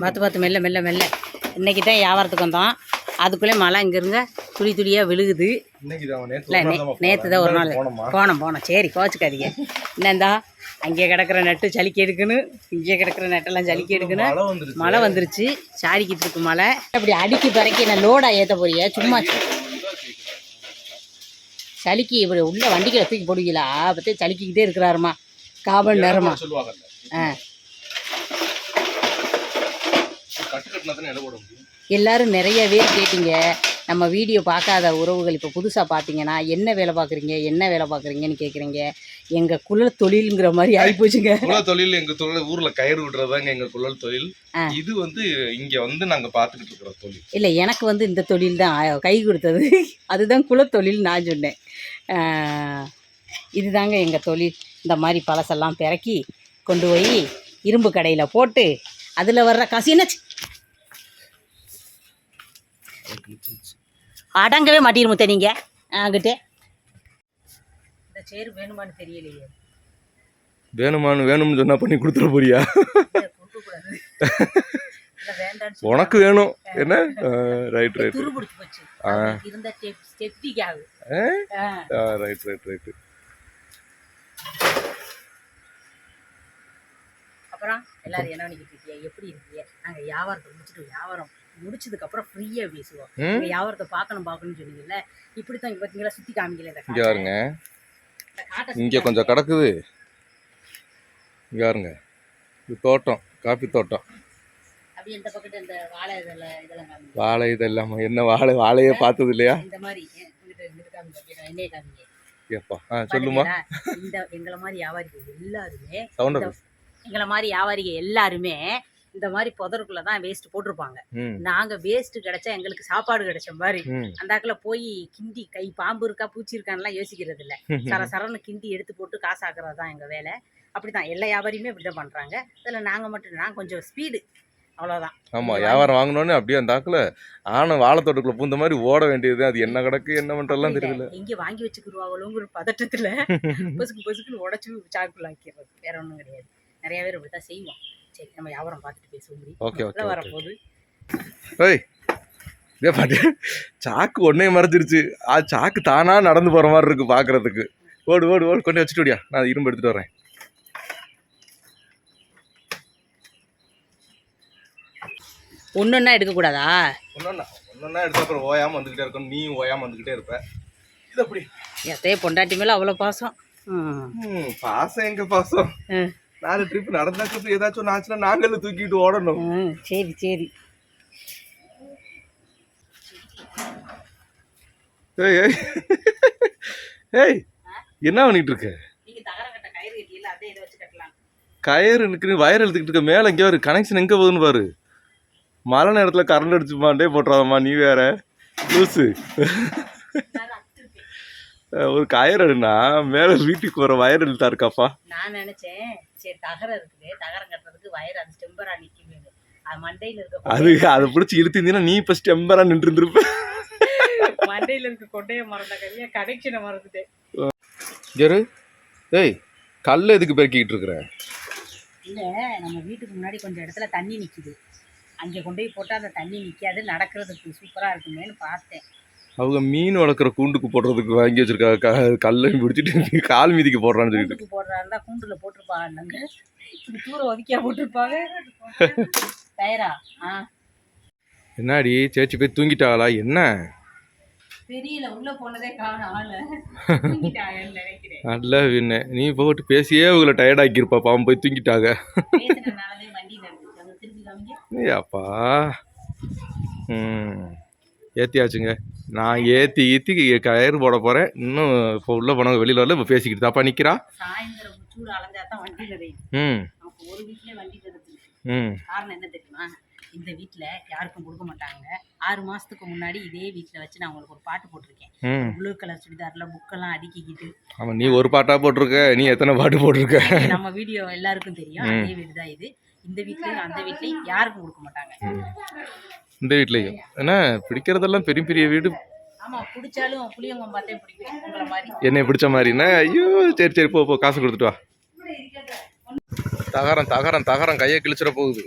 பார்த்து பார்த்து மெல்ல மெல்ல மெல்ல. இன்னைக்கு தான் வியாபாரத்துக்கு வந்தோம். அதுக்குள்ளே மழை இங்கேருங்க துளி துளியாக விழுகுது. இல்லை நே நேற்று தான் ஒரு நாள். போனோமா போனோம். சரி கோச்சுக்காதீங்க. என்னந்தா அங்கே கிடக்கிற நட்டு சளிக்கு எடுக்கணும். இங்கே கிடக்கிற நட்டெல்லாம் சளிக்கு எடுக்கணும். மழை வந்துருச்சு. சாடிக்கிட்டு இருக்கு மழை. அப்படி அடிக்கி பறக்கி நான் லோடா ஏற்ற போறிய? சும்மா சளிக்கு இப்படி உள்ள வண்டிக்கில தூக்கி போடுவீங்களா? பற்றி சளிக்கிக்கிட்டே இருக்கிறாருமா. காபன் நேரமா. ஆ கட்டு கட்டினா தானே இடம் போட முடியும் எல்லாரும் நிறைய பேர் கேட்டீங்க. நம்ம வீடியோ பார்க்காத உறவுகள் இப்போ புதுசாக பார்த்தீங்கன்னா என்ன வேலை பார்க்குறீங்க என்ன வேலை பார்க்குறீங்கன்னு கேட்குறீங்க எங்கள் குல தொழிலுங்கிற மாதிரி ஆகிப்போச்சுங்க குழல் தொழில் எங்க தொழில் ஊர்ல கயிறு விடுறதாங்க எங்க குழல் தொழில். இது வந்து இங்க வந்து நாங்க பாத்துக்கிட்டு இருக்கிற தொழில். இல்லை எனக்கு வந்து இந்த தொழில் தான் கை கொடுத்தது. அதுதான் குலத்தொழில் நான் சொன்னேன். இதுதாங்க எங்கள் தொழில். இந்த மாதிரி பழசெல்லாம் பிறக்கி கொண்டு போய் இரும்பு கடையில் போட்டு அதில் வர்ற காசு என்னாச்சு அடங்கவே மாட்டிரு முத்த நீங்கள் அங்கிட்டே. இந்த சேரு வேணுமான்னு தெரியலையே. வேணுமான்னு வேணும்னு சொன்னா பண்ணி கொடுத்துட போறியா? உனக்கு வேணும். என்ன? ரைட் ரைட் அவங்களுக்கு இருந்த ஆ? ரைட் ரைட் ரைட் அப்புறம் எல்லாரும் என்ன பண்ணிக்கிட்டு இருக்கீங்க எப்படி இருக்கீங்க நாங்கள் வியாபாரத்தை முடிச்சுட்டு வியாபாரம் முடிச்சதுக்கு அப்புறம் ஃப்ரீயாக பேசுவோம் வியாபாரத்தை பார்க்கணும் பார்க்கணும்னு சொன்னீங்கல்ல இப்படி தான் பார்த்தீங்களா சுற்றி காமிக்கல இந்த இங்க. பாருங்க. இங்க கொஞ்சம் கிடக்குது. இங்க பாருங்க. இது தோட்டம் காப்பி தோட்டம். வாழை இதெல்லாம் இதெல்லாம் காமிங்க வாழை இதெல்லாம் என்ன வாழை வாழையே பார்த்தது இல்லையா இந்த மாதிரி ஏப்பா ஆ சொல்லுமா? இந்த எங்களை மாதிரி வியாபாரிகள் எல்லாருமே எங்களை மாதிரி வியாபாரிகள் எல்லாருமே இந்த மாதிரி புதருக்குள்ள தான் வேஸ்ட் போட்டிருப்பாங்க. நாங்க வேஸ்ட் கிடைச்சா எங்களுக்கு சாப்பாடு கிடைச்ச மாதிரி. அந்தாக்குல போய் கிண்டி கை பாம்பு இருக்கா பூச்சி இருக்கான்லாம் யோசிக்கிறது இல்ல. சர சரன்னு கிண்டி எடுத்து போட்டு காசாக்குறது தான் எங்க வேலை. அப்படிதான் எல்லா வியாபாரியுமே இப்படிதான் பண்றாங்க. இதுல நாங்க மட்டும் நான் கொஞ்சம் ஸ்பீடு அவ்வளவுதான். ஆமா வியாபாரம் வாங்கினோடனே அப்படியே அந்த ஆக்குல ஆன வாழைத்தோட்டக்குள்ள பூந்த மாதிரி ஓட வேண்டியது அது என்ன கிடக்கு என்ன பண்றதெல்லாம் தெரியல. எங்க வாங்கி வச்சுக்கிருவாங்களோங்கிற பதட்டத்துல பொசுக்கு பொசுக்குன்னு உடச்சு சாக்குள்ள ஆக்கிடுறது. வேற ஒண்ணும் கிடையாது. நிறைய பேர் இப்படித்தான் செய்வோம். சரி நம்ம வியாபாரம் பார்த்துட்டு பேசுவோம் ஓகே ஓகே வரப்போகுது. ஏய் இதே பாட்டு சாக்கு ஒன்னே மறைஞ்சிருச்சு. ஆ சாக்கு தானா நடந்து போற மாதிரி இருக்கு பாக்குறதுக்கு. ஓடு ஓடு ஓடு கொண்டு வச்சுட்டு ஓடியா நான் இரும்பு எடுத்துட்டு வரேன். ஒன்னொன்னா எடுக்கக்கூடாதா? ஒன்னொன்னா ஒன்னொன்னா எடுத்து அப்புறம் ஓயாம வந்துகிட்டே இருக்கும் நீ ஓயாம வந்துகிட்டே இருப்ப. இது அப்படி எத்தையே பொண்டாட்டி மேல அவ்வளோ பாசம். பாசம் எங்க பாசம். நாலு ட்ரிப் நடந்தாக்கு ஏதாச்சும் ஒன்று ஆச்சுன்னா நாங்களும் தூக்கிட்டு ஓடணும். சரி சரி. ஏய் ஏய். ஏய் என்ன பண்ணிட்டு இருக்க? நீங்க தகர கட்ட கயிறு கட்டியில அதே இதை வச்சு கட்டலாம். கயிறு நிற்கிற வயர் எடுத்துக்கிட்டு இருக்க. மேலே எங்கேயோ ஒரு கனெக்ஷன் எங்கே போகுதுன்னு பாரு. மழை நேரத்தில் கரண்ட் அடிச்சுமாண்டே போட்டுறாதம்மா நீ வேற. லூசு. ஒரு கயிறு எடுனா மேலே வீட்டுக்கு வர வயர் இழுத்தா இருக்காப்பா? நான் நினைச்சேன் சரி தகரம் இருக்குது. தகரம் கட்டுறதுக்கு வயர் அது ஸ்டெம்பரா நிக்குமே அது மண்டையில இருக்க அது அதை பிடிச்சி இழுத்திருந்தீங்கன்னா நீ இப்போ ஸ்டெம்பரா நின்று இருந்திருப்ப மண்டையில இருக்க கொண்டைய மறந்த கதையா கனெக்ஷனை மறந்துட்டேன். ஜெரு ஏய் கல் எதுக்கு பெருக்கிக்கிட்டு இருக்கிற? இல்ல நம்ம வீட்டுக்கு முன்னாடி கொஞ்சம் இடத்துல தண்ணி நிக்குது. அங்கே கொண்டு போய் போட்டா அந்த தண்ணி நிக்காது நடக்கிறதுக்கு சூப்பரா இருக்குமேன்னு பார்த்தேன். அவங்க மீன் வளர்க்குற கூண்டுக்கு போடுறதுக்கு வாங்கி வச்சிருக்காங்க. க- கல்லையும் பிடிச்சிட்டு கால் மீதிக்கு போடுறான்னு சொல்லிட்டு. கூண்டுக்கு போடுறா இருந்தா கூண்டுல போட்டிருப்பாங்க இப்படி ஒதுக்கியா போட்டிருப்பாங்க. டயரா ஆ. என்னடி? சேச்சி போய் தூங்கிட்டாளா? என்ன? தெரியல. உள்ள போனதே நல்ல என்ன நீ போட்டு பேசியே உங்களை டயர்டாக்கியிருப்பா பாவம் போய் தூங்கிட்டாங்க. அப்பா. ம். ஏற்றியாச்சுங்க நான் ஏற்றி ஏற்றி கயிறு போட போகிறேன் இன்னும் இப்போ உள்ளே போனவங்க வெளியில் வரல இப்போ பேசிக்கிட்டு தாப்பா நிற்கிறா ம். ம். காரணம் என்ன தெரியுமா? இந்த வீட்ல யாருக்கும் கொடுக்க மாட்டாங்க. ஆறு மாசத்துக்கு முன்னாடி இதே வீட்ல வச்சு நான் உங்களுக்கு ஒரு பாட்டு போட்டிருக்கேன். ப்ளூ கலர் சுடிதார்ல புக்கெல்லாம் அடுக்கிக்கிட்டு. ஆமாம் நீ ஒரு பாட்டாக போட்டிருக்க நீ எத்தனை பாட்டு போட்டிருக்க? நம்ம வீடியோ எல்லாருக்கும் தெரியும். அதே வீடு தான் இது. இந்த வீட்லயும் அந்த வீட்லயும் யாருக்கும் கொடுக்க மாட்டாங்க. இந்த வீட்லேயும். என்ன பிடிக்கிறதெல்லாம் பெரிய பெரிய வீடு. என்னை பிடிச்ச மாதிரின்னா ஐயோ சரி சரி போ போ காசு கொடுத்துட்டு வா. தகரம் தகரம் தகரம் கையை கிழிச்சிட போகுது.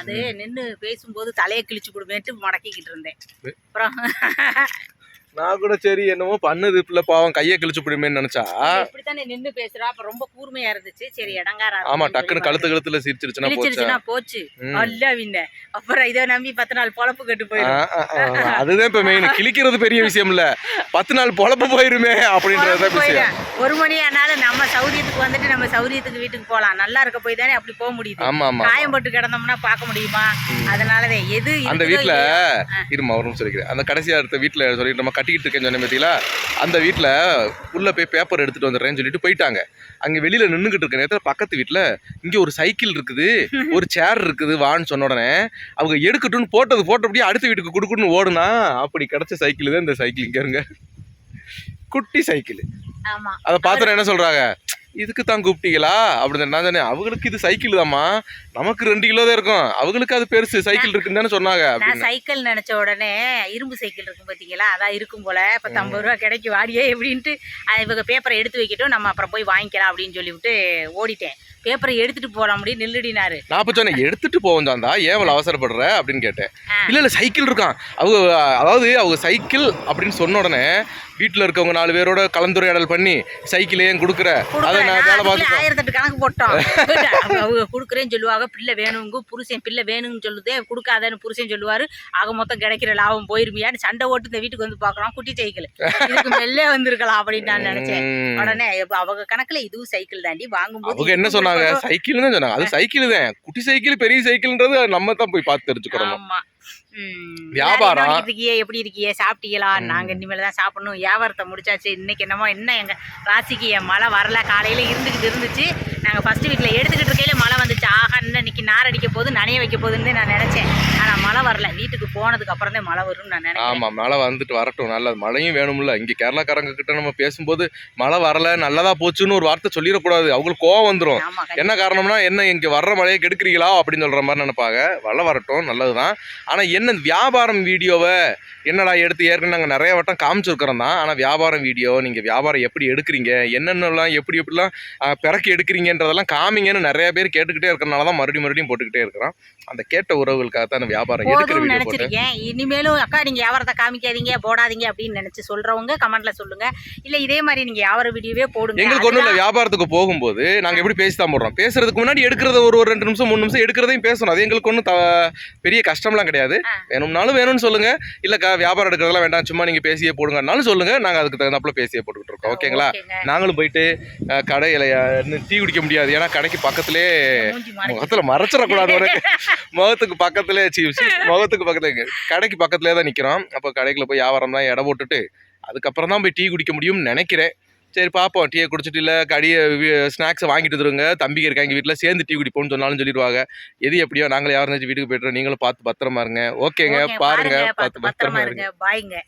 அது நின்று பேசும்போது தலையை கிழிச்சு கொடுமேட்டு மடக்கிக்கிட்டு இருந்தேன். அப்புறம் நான் கூட சரி என்னமோ பண்ணுது பிள்ளை பாவம் கையை கிழிச்சு பிடிமேன்னு நினைச்சா. இப்படித்தானே நின்று பேசுறா. அப்ப ரொம்ப கூர்மையா இருந்துச்சு. சரி இடங்காரா ஆமா டக்குன்னு கழுத்து கழுத்துல சிரிச்சிருச்சுன்னா போச்சா. அல்ல வின்ன அப்புறம் இதை நம்பி பத்து நாள் பொழப்பு கட்டு போயிடும். அதுதான் இப்ப மெயின் கிழிக்கிறது பெரிய விஷயம் இல்ல பத்து நாள் பொழப்பு போயிருமே அப்படின்றதுதான் பொழப்பு விஷயம். ஒரு மணி ஆனாலும் நம்ம சௌரியத்துக்கு வந்துட்டு நம்ம சௌரியத்துக்கு வீட்டுக்கு போலாம் நல்லா இருக்க போய் தானே அப்படி போக முடியுது. ஆமா ஆமா காயம் போட்டு கிடந்தோம்னா பார்க்க முடியுமா? அதனாலதான் எது அந்த இல்லையோ, இருமா ஒரு சொல்லிக்கிறேன். அந்த கடைசியா எடுத்த வீட்ல சொல்லிட்டு நம்ம கட்டிக்கிட்டு இருக்கேன்னு சொன்னேன் பாத்தீங்களா அந்த வீட்ல உள்ள போய் பேப்பர் எடுத்துட்டு வந்துடுறேன்னு சொல்லிட்டு போயிட்டாங்க. அங்க வெளியில நின்னுகிட்டு இருக்க நேரத்துல பக்கத்து வீட்ல இங்க ஒரு சைக்கிள் இருக்குது ஒரு சேர் இருக்குது வான்னு சொன்ன உடனே அவங்க எடுக்கட்டும்னு போட்டது போட்டபடியே அடுத்த வீட்டுக்கு குடுக்குன்னு ஓடுனா அப்படி கிடைச்ச சைக்கிள் தான் இந்த சைக்கிள் இங்க இருங்க. குட்டி சைக்கிள் அதை பார்த்துட்டு என்ன சொல்றாங்க? இதுக்கு தான் கூப்பிட்டீங்களா? அப்படின்னு நான் சொன்னேன் அவங்களுக்கு இது சைக்கிள் தாம்மா. நமக்கு ரெண்டு கிலோ தான் இருக்கும். அவங்களுக்கு அது பெருசு சைக்கிள் இருக்குன்னு தானே சொன்னாங்க. நான் அப்படின்னு. சைக்கிள் நினைச்ச உடனே இரும்பு சைக்கிள் இருக்கும் பாத்தீங்களா? அதான் இருக்கும் போல. பத்தம்பது ரூபா கிடைக்கும் வாடியே எப்படின்ட்டு இவங்க பேப்பரை எடுத்து வைக்கட்டும் நம்ம அப்புறம் போய் வாங்கிக்கலாம் அப்படின்னு சொல்லிவிட்டு ஓடிட்டேன். பேப்பரை எடுத்துட்டு போலாம் முடியும் நில்லுடினாரு. நான் அப்ப சொன்னேன் எடுத்துட்டு போவோம் தாந்தா ஏன் அவசரப்படுற? அப்படின்னு கேட்டேன். இல்ல இல்ல சைக்கிள் இருக்கான். அவங்க அதாவது அவங்க சைக்கிள் அப்படின்னு சொன்ன உடனே வீட்டுல இருக்கவங்க நாலு பேரோட கலந்துரையாடல் பண்ணி சைக்கிள் ஏன் கொடுக்குற அதை. நான் வேலை பார்த்து ஆயிரத்தெட்டு கணக்கு போட்டோம். அவங்க கொடுக்குறேன்னு சொல்லுவாங்க பிள்ளை வேணுங்க புருஷன் பிள்ளை வேணும்னு சொல்லுதே கொடுக்காதன்னு புருஷன் சொல்லுவாரு. ஆக மொத்தம் கிடைக்கிற லாபம் போயிருமியான்னு சண்டை ஓட்டு இந்த வீட்டுக்கு வந்து பார்க்கறோம் குட்டி சைக்கிள். இதுக்கு மெல்லே வந்திருக்கலாம் அப்படின்னு நான் நினைச்சேன். உடனே அவங்க கணக்குல இதுவும் சைக்கிள் தாண்டி வாங்கும்போது அவங்க என்ன சொன்னாங்க. சைக்கிள் தான் சொன்னாங்க. அது சைக்கிள் தான். குட்டி சைக்கிள் பெரிய சைக்கிள்ன்றது நம்ம தான் போய் பார்த்து தெரிஞ்சுக்கிறோம். ஆமா. ம். வியாபாரம். இருக்கியே எப்படி இருக்கியே? சாப்பிட்டீங்களா. நாங்க இனிமேல் தான் சாப்பிடணும். வியாபாரத்தை முடிச்சாச்சு. இன்னைக்கு என்னமோ என்ன எங்க ராசிக்கு என் மழை வரல. காலையில இருந்துகிட்டு இருந்துச்சு. நாங்க ஃபர்ஸ்ட் வீட்ல எடுத்துக்கிட்டு இருக்கையில மழை வந்துச்சு. இன்னும் இன்னைக்கு நார் அடிக்க போகுது நனைய வைக்க போகுதுன்னு நான் நினைச்சேன். ஆனா மழை வரல. வீட்டுக்கு போனதுக்கு அப்புறம் தான் மழை வரும்னு நான் நினைக்கிறேன். ஆமா மழை வந்துட்டு வரட்டும். நல்லது. மழையும் வேணும்ல. இங்க கேரளாக்காரங்க கிட்ட நம்ம பேசும்போது மழை வரல நல்லதா போச்சுன்னு ஒரு வார்த்தை சொல்லிடக்கூடாது. அவங்களுக்கு கோவம் வந்துடும் என்ன காரணம்னா என்ன இங்க வர்ற மழையை கெடுக்கிறீங்களா அப்படின்னு சொல்ற மாதிரி நினைப்பாங்க. மழை வரட்டும் நல்லதுதான். ஆனா என்ன வியாபாரம் வீடியோவை என்னடா எடுத்து ஏற்கனவே நாங்கள் நிறைய வட்டம் காமிச்சிருக்கிறோம் தான். ஆனால் வியாபாரம் வீடியோ நீங்கள் வியாபாரம் எப்படி எடுக்கிறீங்க? என்னென்னலாம் எப்படி எப்படிலாம் பிறக்கி எடுக்கிறீங்கன்றதெல்லாம் காமிங்கன்னு நிறைய பேர் கேட்டுக்கிட்டே இருக்கிறனால தான் மறுபடியும் மறுபடியும் போட்டுக்கிட்டே இருக்கிறோம் அந்த கேட்ட உறவுகளுக்காக தான் வியாபாரம் எடுக்கிற வீடியோ நினைச்சிருக்கேன். இனிமேலும் அக்கா நீங்க வியாபாரத்தை காமிக்காதீங்க போடாதீங்க அப்படின்னு நினைச்சு சொல்றவங்க கமெண்ட்ல சொல்லுங்க. இல்ல இதே மாதிரி நீங்க வியாபார வீடியோவே போடுங்க. எங்களுக்கு ஒன்றும் இல்லை. வியாபாரத்துக்கு போகும்போது நாங்கள் எப்படி பேசி தான் போடுறோம். பேசுறதுக்கு முன்னாடி எடுக்கிறத ஒரு ஒரு ரெண்டு நிமிஷம் மூணு நிமிஷம் எடுக்கிறதையும் பேசணும். அது எங்களுக்கு ஒன்றும் பெரிய கஷ்டம்லாம் கிடையாது. வேணும்னாலும் வேணும்னு சொல்லுங்க. இல்லைக்கா வியாபாரம் எடுக்கிறதெல்லாம் வேண்டாம். சும்மா நீங்கள் பேசியே போடுங்கன்னாலும் சொல்லுங்க. நாங்கள் அதுக்கு தகுந்தாப்புல பேசியே போட்டுக்கிட்டு இருக்கோம். ஓகேங்களா? ஓகேங்க. நாங்களும் போயிட்டு கடையில டீ குடிக்க முடியாது. ஏன்னா கடைக்கு பக்கத்திலே. முகத்துல மறைச்சிடக்கூடாது உனக்கு. முகத்துக்கு பக்கத்துல சி முகத்துக்கு பக்கத்துல. கடைக்கு பக்கத்துலேயே தான் நிக்கிறோம். அப்போ கடைக்குள்ள போய் வியாபாரம் தான் இடம் போட்டுட்டு அதுக்கப்புறம் தான் போய் டீ குடிக்க முடியும்னு நினைக்கிறேன். சரி பார்ப்போம் டீயை குடிச்சிட்டு இல்லை கடியை ஸ்நாக்ஸை வாங்கிட்டு வந்துருங்க. தம்பிக்கு இருக்காங்க வீட்டில் சேர்ந்து டீ குடிப்போம்னு சொன்னாலும் சொல்லிடுவாங்க. எது எப்படியோ நாங்களே யாரும் வீட்டுக்கு போய்ட்டு நீங்களும் பார்த்து பத்திரமா இருங்க. ஓகேங்க. ஓகே, பாருங்க. பார்த்து பத்திரமா இருங்க. பாய்ங்க.